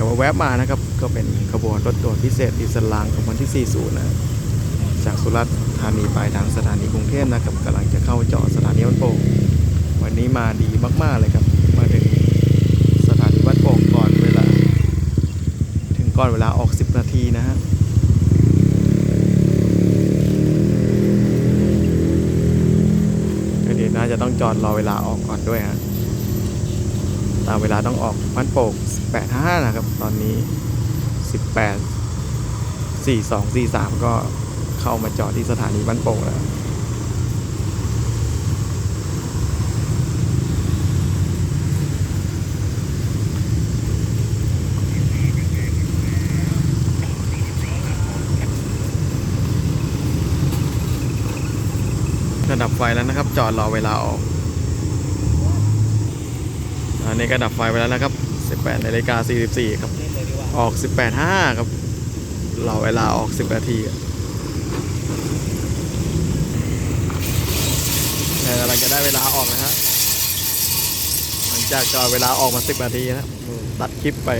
แต่ว่าแวะมานะครับ ก็เป็นขบวนรถด่วนพิเศษอิสลางขบวนที่ 40 นะ จากสุราษฎร์ธานีไปทางสถานีกรุงเทพนะครับกำลังจะเข้าจอดสถานีวัดโป่งวันนี้มาดีมากๆเลยครับ มาถึงสถานีวัดโป่งก่อนเวลา ถึงก่อนเวลาออก 10 นาทีนะฮะเดี๋ยวน่าจะต้องจอดรอเวลาออกก่อนด้วยฮะ ตามเวลาต้องออกบ้านโป่ง85นะครับ ตอนนี้ 18 42 43 ก็เข้ามาจอดที่สถานีบ้านโป่งแล้วระดับไฟแล้วนะครับ จอดรอเวลาออก อันนี้ก็ดับไฟไปแล้วนะครับ 18นาฬิกา44 ครับ ออก 18.5 ครับ เราเวลาออก 10นาทีอะเนี่ยกำลังจะได้เวลาออกนะฮะ หลังจากจอเวลาออกมา 10นาทีนะตัดคลิปไป